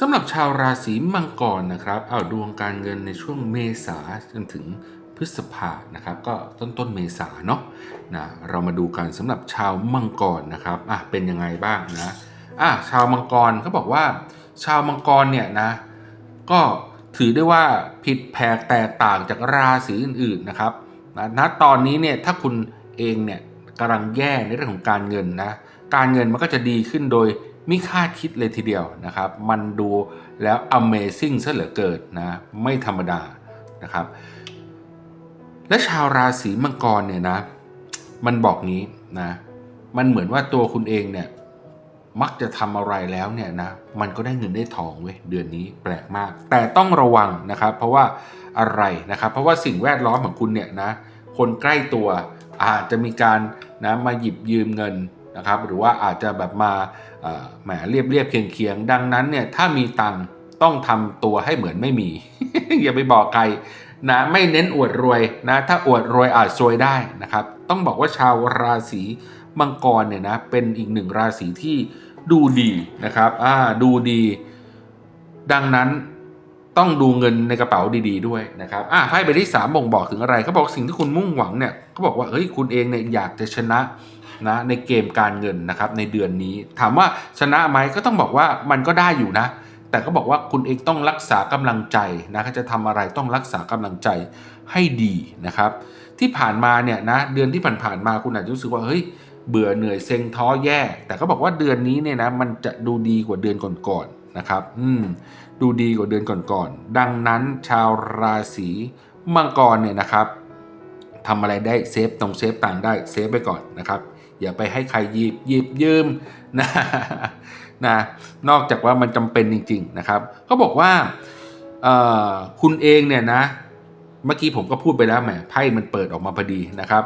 สำหรับชาวราศีมังกรนะครับเอาดวงการเงินในช่วงเมษาจนถึงพฤษภานะครับ ก็ต้นต้นเมษาเนาะนะเรามาดูกันสำหรับชาวมังกรนะครับอะเป็นยังไงบ้างนะอะชาวมังกรเขาบอกว่า ชาวมังกรเนี่ยนะก็ถือได้ว่าผิดแผกแตกต่างจากราศีอื่นๆนะครับนะณตอนนี้เนี่ยถ้าคุณเองเนี่ยกำลังแย่ในเรื่องของการเงินนะการเงินมันก็จะดีขึ้นโดย ไม่คาดคิดเลยทีเดียวนะครับ มันดูแล้ว Amazing ซะเหลือเกินนะไม่ธรรมดานะครับ และชาวราศีมังกรเนี่ยนะ มันบอกงี้นะ มันเหมือนว่าตัวคุณเองเนี่ยมักจะทำอะไรแล้วเนี่ยนะ มันก็ได้เงินได้ทองเว้ยเดือนนี้แปลกมาก แต่ต้องระวังนะครับ เพราะว่าอะไรนะครับ เพราะว่าสิ่งแวดล้อมของคุณเนี่ยนะ คนใกล้ตัวอาจจะมีการนะมาหยิบยืมเงิน นะครับหรือว่าอาจจะแบบมาแหมเรียบเรียบเคียงเคียงๆดังนั้นเนี่ยถ้ามีตังต้องทำตัวให้เหมือนไม่มี อย่าไปบอกใครนะไม่เน้นอวดรวยนะถ้าอวดรวยอาจซวยได้นะครับ ต้องบอกว่าชาวราศีมังกรเนี่ยนะเป็นอีกหนึ่งราศีที่ดูดีนะครับอ่าดูดี ดังนั้น ต้องดูเงินในกระเป๋าดีๆด้วยนะครับอะไพ่ใบที่3บ่งบอกถึงอะไรเขาบอกสิ่งที่คุณมุ่งหวังเนี่ยเขาบอกว่าเฮ้ยคุณเองเนี่ยอยากจะชนะนะในเกมการเงินนะครับในเดือนนี้ ถามว่าชนะไหมก็ต้องบอกว่ามันก็ได้อยู่นะ แต่ก็บอกว่าคุณเองต้องรักษากำลังใจนะจะทำอะไรต้องรักษากำลังใจให้ดีนะครับ ที่ผ่านมาเนี่ยนะเดือนที่ผ่านๆมาคุณอาจจะรู้สึกว่าเฮ้ยเบื่อเหนื่อยเซ็งท้อแย่ แต่ก็บอกว่าเดือนนี้เนี่ยนะมันจะดูดีกว่าเดือนก่อนๆ นะครับ อืม ดูดีกว่าเดือนก่อนๆ ดังนั้นชาวราศีมังกรเนี่ยนะครับทำอะไรได้เซฟตรงเซฟต่างได้เซฟไปก่อนนะครับ อย่าไปให้ใครหยิบหยิบยืมนะนะนอกจากว่ามันจำเป็นจริง ๆ นะครับเขาบอกว่าคุณเองเนี่ยนะ เมื่อกี้ผมก็พูดไปแล้วแหมไพ่มันเปิดออกมาพอดีนะครับ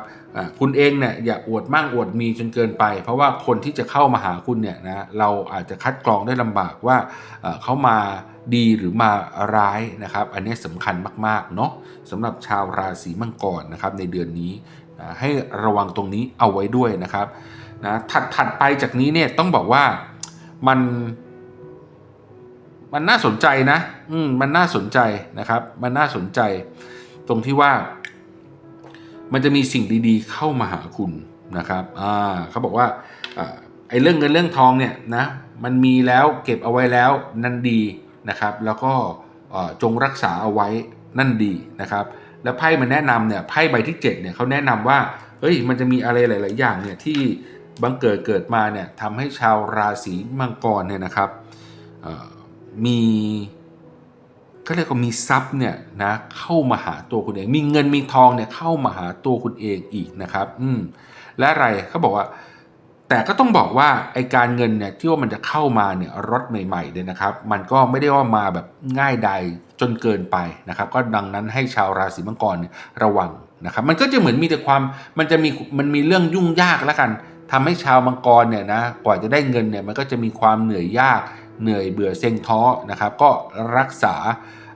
คุณเองเนี่ยอย่าอวดมั่งอวดมีจนเกินไป เพราะว่าคนที่จะเข้ามาหาคุณเนี่ยนะเราอาจจะคัดกรองได้ลำบากว่าเขามาดีหรือมาร้ายนะครับ อันนี้สำคัญมากๆเนาะสำหรับชาวราศีมังกรนะครับในเดือนนี้ให้ระวังตรงนี้เอาไว้ด้วยนะครับนะถัดถัดไปจากนี้เนี่ยต้องบอกว่ามันมันน่าสนใจนะ อืม มันน่าสนใจนะครับ มันน่าสนใจ ตรงที่ว่า มันจะมีสิ่งดีๆ เข้ามาหาคุณนะครับอ่าเขาบอกว่าอไอ้เรื่องเงินเรื่องทองเนี่ยนะมันมีแล้วเก็บเอาไว้แล้วนั่นดีนะครับ แล้วก็จงรักษาเอาไว้นั่นดีนะครับ แล้วไพ่มันแนะนำเนี่ยไพ่ใบที่7เนี่ยเขาแนะนำว่าเฮ้ยมันจะมีอะไรหลาย ๆ อย่างเนี่ยที่บังเกิดเกิดมาเนี่ยทำให้ชาวราศีมังกรเนี่ยนะครับมี ก็เรียกว่ามีทรัพย์เนี่ยนะเข้ามาหาตัวคุณเอง มีเงินมีทองเนี่ยเข้ามาหาตัวคุณเองอีกนะครับ อืมและอะไรเขาบอกว่า แต่ก็ต้องบอกว่าไอการเงินเนี่ยที่ว่ามันจะเข้ามาเนี่ยรถใหม่ๆเนี่ยนะครับ มันก็ไม่ได้ว่ามาแบบง่ายใดจนเกินไปนะครับ ก็ดังนั้นให้ชาวราศีมังกรเนี่ยระวังนะครับ มันก็จะเหมือนมีแต่ความมันจะมีมันมีเรื่องยุ่งยากแล้วกันทำให้ชาวมังกรเนี่ยนะกว่าจะได้เงินเนี่ยมันก็จะมีความเหนื่อยยาก เหนื่อยเบื่อเซ็งท้อนะครับก็รักษา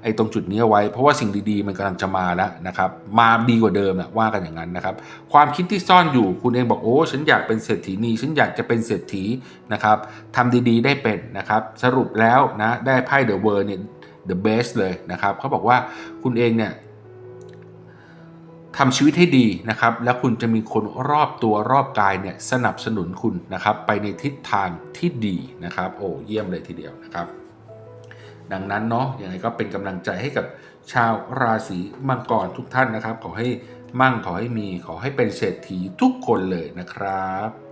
ไอ้ตรงจุดนี้ไว้ เพราะว่าสิ่งดีๆ มันกำลังจะมาแล้วนะครับมาดีกว่าเดิมอะว่ากันอย่างนั้นนะครับความคิดที่ซ่อนอยู่คุณเองบอกโอ้ฉันอยากเป็นเศรษฐีนีฉันอยากจะเป็นเศรษฐีนะครับทำดีๆได้เป็นนะครับสรุปแล้วนะได้ไพ่เดอะเวอร์เนี่ย the best เลยนะครับเขาบอกว่าคุณเองเนี่ย ทำชีวิตให้ดีนะครับ แล้วคุณจะมีคนรอบตัวรอบกายเนี่ยสนับสนุนคุณนะครับ ไปในทิศทางที่ดีนะครับ โอ้เยี่ยมเลยทีเดียวนะครับ ดังนั้นเนาะยังไงก็เป็นกำลังใจให้กับชาวราศีมังกรทุกท่านนะครับ ขอให้มั่งขอให้มีขอให้เป็นเศรษฐีทุกคนเลยนะครับ